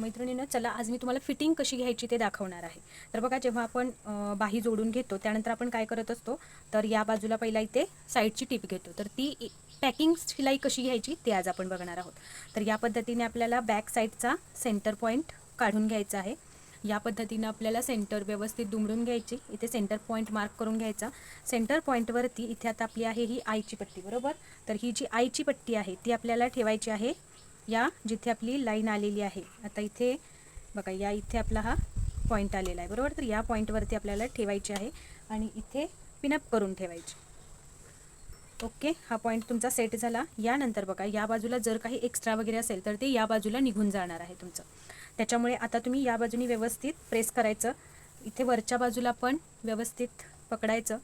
मैत्रिणीनं चला आज मी तुम्हाला फिटिंग कशी घ्यायची ते दाखवणार आहे. तर बघा जेव्हा आपण बाही जोडून घेतो त्यानंतर आपण काय करत असतो तर या बाजूला पहिला इथे साईडची टीप घेतो. तर ती पॅकिंग शिलाई कशी घ्यायची ते आज आपण बघणार आहोत. तर या पद्धतीने आपल्याला बॅक साईडचा सेंटर पॉईंट काढून घ्यायचा आहे. या पद्धतीनं आपल्याला सेंटर व्यवस्थित दुमडून घ्यायची इथे सेंटर पॉईंट मार्क करून घ्यायचा. सेंटर पॉईंटवरती इथे आता आपली आहे ही आईची पट्टी बरोबर? तर ही जी आईची पट्टी आहे ती आपल्याला ठेवायची आहे या जिथे आपली लाईन आलेली आहे. आता इथे बघा या इथे आपला हा पॉईंट आलेला आहे. बरोबर? तर या पॉईंटवरती आपल्याला ठेवायची आहे आणि इथे पिनअप करून ठेवायची. ओके? हा पॉईंट तुमचा सेट झाला. यानंतर बघा या बाजूला जर काही एक्स्ट्रा वगैरे असेल तर ते या बाजूला निघून जाणार आहे तुमचं. त्याच्यामुळे आता तुम्ही या बाजूनी व्यवस्थित प्रेस करायचं. इथे वरच्या बाजूला पण व्यवस्थित पकडायचं.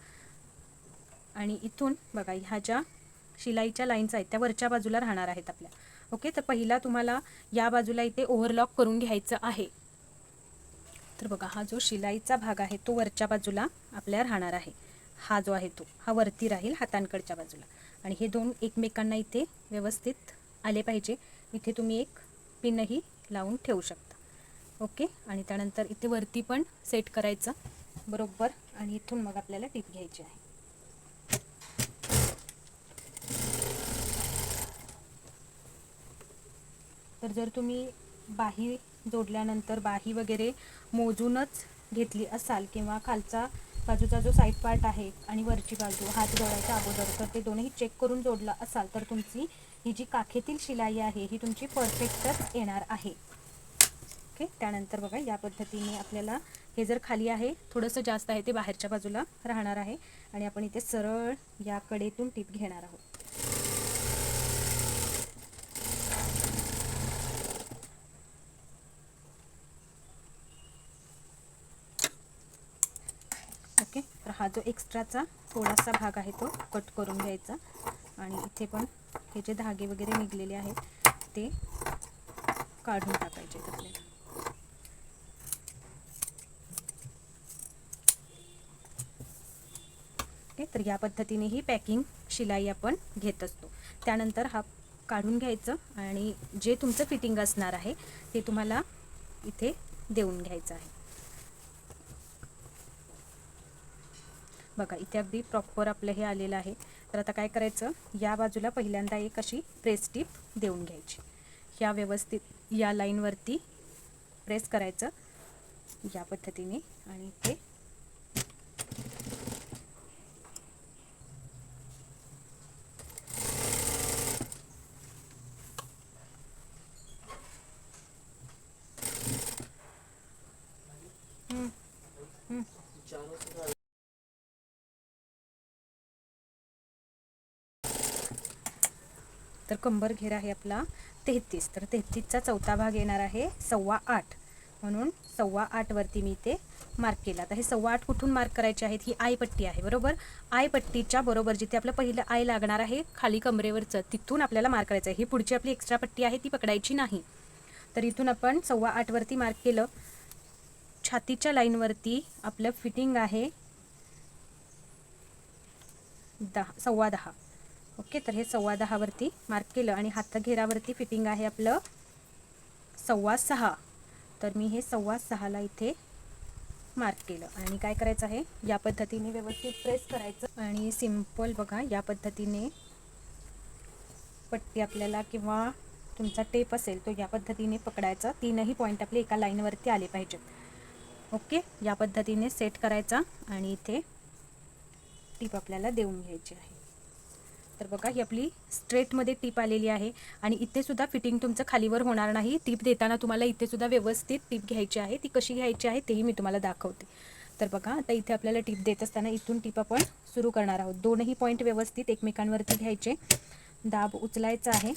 आणि इथून बघा ह्या ज्या शिलाईच्या लाईन्स आहेत त्या वरच्या बाजूला राहणार आहेत आपल्या. ओके? तर पहिला तुम्हाला या बाजूला इथे ओव्हरलॉक करून घ्यायचं आहे. तर बघा हा जो शिलाईचा भाग आहे तो वरच्या बाजूला आपल्या राहणार आहे. हा जो आहे तो हा वरती राहील हातांकडच्या बाजूला. आणि हे दोन एकमेकांना इथे व्यवस्थित आले पाहिजे. इथे तुम्ही एक पिनही लावून ठेवू शकता. ओके? आणि त्यानंतर इथे वरती पण सेट करायचं. बरोबर? आणि इथून मग आपल्याला टीप घ्यायची आहे. तर जर तुम्ही बाही जोडल्यानंतर बाही वगैरे मोजूनच घेतली असाल किंवा खालचा बाजूचा जो साईड पार्ट आहे आणि वरची बाजू हात जोडायच्या अगोदर तर ते दोन्ही चेक करून जोडला असाल तर तुमची ही जी काखेतील शिलाई आहे ही तुमची परफेक्टच येणार आहे. ओके त्यानंतर बघा या पद्धतीने आपल्याला हे जर खाली आहे थोडंसं जास्त आहे ते बाहेरच्या बाजूला राहणार आहे आणि आपण इथे सरळ या कडेतून टीप घेणार आहोत. ओके? तर हा जो एक्स्ट्राचा थोडासा भाग आहे तो कट करून घ्यायचा. आणि इथे पण हे जे धागे वगैरे निघलेले आहेत ते काढून टाकायचे आपल्याला. ओके? तर या पद्धतीने ही पॅकिंग शिलाई आपण घेत असतो. त्यानंतर हा काढून घ्यायचं आणि जे तुमचं फिटिंग असणार आहे ते तुम्हाला इथे देऊन घ्यायचं आहे. बघा इथे अगदी प्रॉपर आपलं हे आलेलं आहे. तर आता काय करायचं? या बाजूला पहिल्यांदा एक अशी प्रेस टिप देऊन घ्यायची. ह्या व्यवस्थित या लाईनवरती प्रेस करायचं. या पद्धतीने. आणि ते तर कंबर घेर आहे आपला तेहतीस. तर तेहतीसचा चौथा भाग येणार आहे सव्वा आठ. म्हणून सव्वा आठवरती मी ते मार्क केला. आता हे सव्वा आठ कुठून मार्क करायचे आहेत? ही आय पट्टी आहे बरोबर? आय पट्टीच्या बरोबर जिथे आपलं पहिलं आय लागणार आहे खाली कमरेवरचं तिथून आपल्याला मार्क करायचं आहे. ही पुढची आपली एक्स्ट्रा पट्टी आहे ती पकडायची नाही. तर इथून आपण सव्वा आठवरती मार्क केलं. छातीच्या लाईनवरती आपलं फिटिंग आहे दहा सव्वा दहा. ओके तर हे सव्वा दहावरती मार्क केलं आणि हातघेरावरती फिटिंग आहे आपलं सव्वा सहा. तर मी हे सव्वा सहाला इथे मार्क केलं. आणि काय करायचं आहे? या पद्धतीने व्यवस्थित प्रेस करायचं. आणि सिंपल बघा या पद्धतीने पट्टी आपल्याला किंवा तुमचा टेप असेल तो या पद्धतीने पकडायचा. तीनही पॉईंट आपले एका लाईनवरती आले पाहिजेत. ओके या पद्धतीने सेट करायचा आणि इथे टीप आपल्याला देऊन घ्यायची आहे. तर बघा ही आपली स्ट्रेटमध्ये टीप आलेली आहे. आणि इथे सुद्धा फिटिंग तुमचं खालीवर होणार नाही. टीप देताना तुम्हाला इथे सुद्धा व्यवस्थित टीप घ्यायची आहे. ती कशी घ्यायची आहे तेही मी तुम्हाला दाखवते. तर बघा आता इथे आपल्याला टीप देत असताना इथून टीप आपण सुरू करणार आहोत. दोनही पॉईंट व्यवस्थित एकमेकांवरती घ्यायचे. दाब उचलायचा आहे.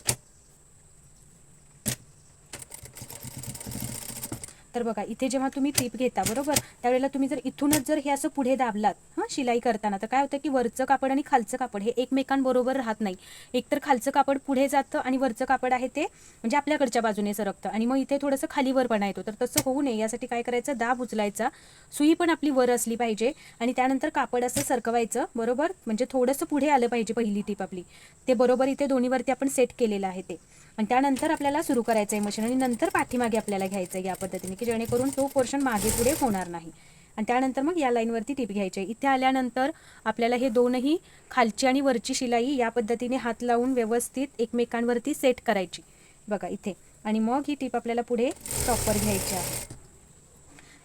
तर बघा इथे जेव्हा तुम्ही टीप घेता बरोबर? त्यावेळेला तुम्ही जर इथूनच जर हे असं पुढे दाबलात हां शिलाई करताना तर काय होतं की वरचं कापड आणि खालचं कापड हे एकमेकांबरोबर राहत नाही. एकतर खालचं कापड पुढे जातं आणि वरचं कापड आहे ते म्हणजे आपल्याकडच्या बाजूने सरकतं. आणि मग इथे थोडंसं खालीवरपणा येतो. तर तसं होऊ नये. यासाठी काय करायचं? दाब उचलायचा. सुई पण आपली वर असली पाहिजे आणि त्यानंतर कापड असं सरकवायचं बरोबर? म्हणजे थोडंसं पुढे आलं पाहिजे पहिली टीप आपली. ते बरोबर इथे दोन्हीवरती आपण सेट केलेलं आहे ते. आणि त्यानंतर आपल्याला सुरू करायचं आहे मशीन आणि नंतर पाठीमागे आपल्याला घ्यायचं आहे या पद्धतीने. की जेणेकरून तो पोर्शन मागे पुढे होणार नाही. आणि त्यानंतर मग या लाईनवरती टीप घ्यायची आहे. इथे आल्यानंतर आपल्याला हे दोनही खालची आणि वरची शिलाई या पद्धतीने हात लावून व्यवस्थित एकमेकांवरती सेट करायची. बघा इथे. आणि मग ही टीप आपल्याला पुढे प्रॉपर घ्यायची आहे.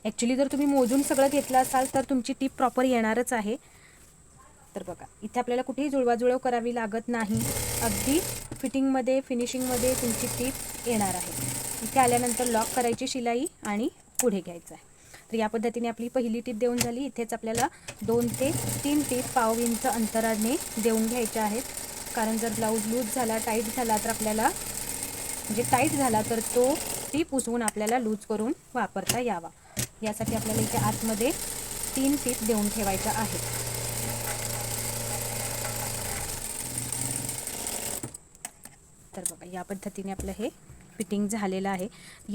ॲक्च्युली जर तुम्ही मोजून सगळं घेतलं असाल तर तुमची टीप प्रॉपर येणारच आहे. तर बघा इथे आपल्याला कुठेही जुळवाजुळव करावी लागत नाही. अगदी फिटिंगमध्ये फिनिशिंगमध्ये तुमची टीप येणार आहे. इथे आल्यानंतर लॉक करायची शिलाई आणि पुढे घ्यायचं आहे तर या पद्धतीने आपली पहिली टीप देऊन झाली. इथेच आपल्याला दोन ते तीन टीप पाव इंच अंतराने देऊन घ्यायच्या आहेत. कारण जर ब्लाऊज लूज झाला टाईट झाला तर आपल्याला म्हणजे टाईट झाला तर तो टीप उसवून आपल्याला लूज करून वापरता यावा. यासाठी आपल्याला इथे आतमध्ये तीन टीप देऊन ठेवायच्या आहेत. तर बघा या पद्धतीने आपलं हे फिटिंग झालेलं आहे.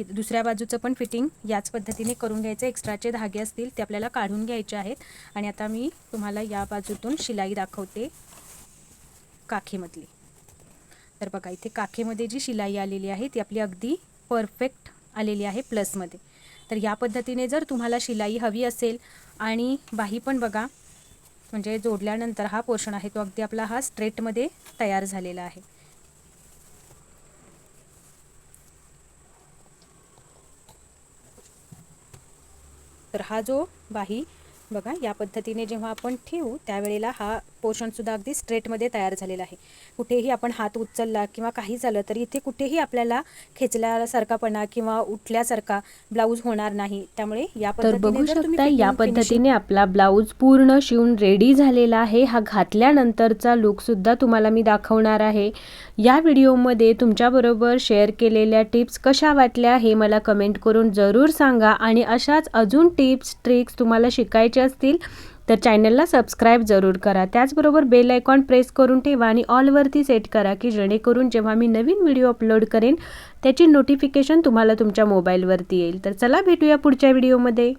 दुसऱ्या बाजूचं पण फिटिंग याच पद्धतीने करून घ्यायचं. एक्स्ट्राचे धागे असतील ते आपल्याला काढून घ्यायचे आहेत. आणि आता मी तुम्हाला या बाजूतून शिलाई दाखवते काखेमधली. तर बघा इथे काखेमध्ये जी शिलाई आलेली आहे ती आपली अगदी परफेक्ट आलेली आहे प्लसमध्ये. तर या पद्धतीने जर तुम्हाला शिलाई हवी असेल आणि बाही पण बघा म्हणजे जोडल्यानंतर हा पोर्शन आहे तो अगदी आपला हा स्ट्रेटमध्ये तयार झालेला आहे. तर हा जो बाही बघा या पद्धतीने जेव्हा आपण ठेवू त्यावेळेला हा पोर्शनसुद्धा अगदी स्ट्रेटमध्ये तयार झालेला आहे. कुठेही आपण हात उचलला किंवा काही झालं तरी इथे कुठेही आपल्याला खेचल्यासारखापणा किंवा उठल्यासारखा ब्लाऊज होणार नाही. त्यामुळे या तर पद्धतीने बघू शकता या पद्धतीने आपला ब्लाऊज पूर्ण शिवून रेडी झालेला आहे. हा घातल्यानंतरचा लुकसुद्धा तुम्हाला मी दाखवणार आहे. या व्हिडिओमध्ये तुमच्याबरोबर शेअर केलेल्या टिप्स कशा वाटल्या हे मला कमेंट करून जरूर सांगा आणि अशाच अजून टिप्स ट्रिक्स तुम्हाला शिकायचे असतील तर चॅनलला सबस्क्राईब जरूर करा. त्याचबरोबर बेल आयकॉन प्रेस करून ठेवा आणि ऑलवरती सेट करा की जेणेकरून जेव्हा मी नवीन व्हिडिओ अपलोड करेन त्याची नोटिफिकेशन तुम्हाला तुमच्या मोबाईलवरती येईल. तर चला भेटूया पुढच्या व्हिडिओमध्ये.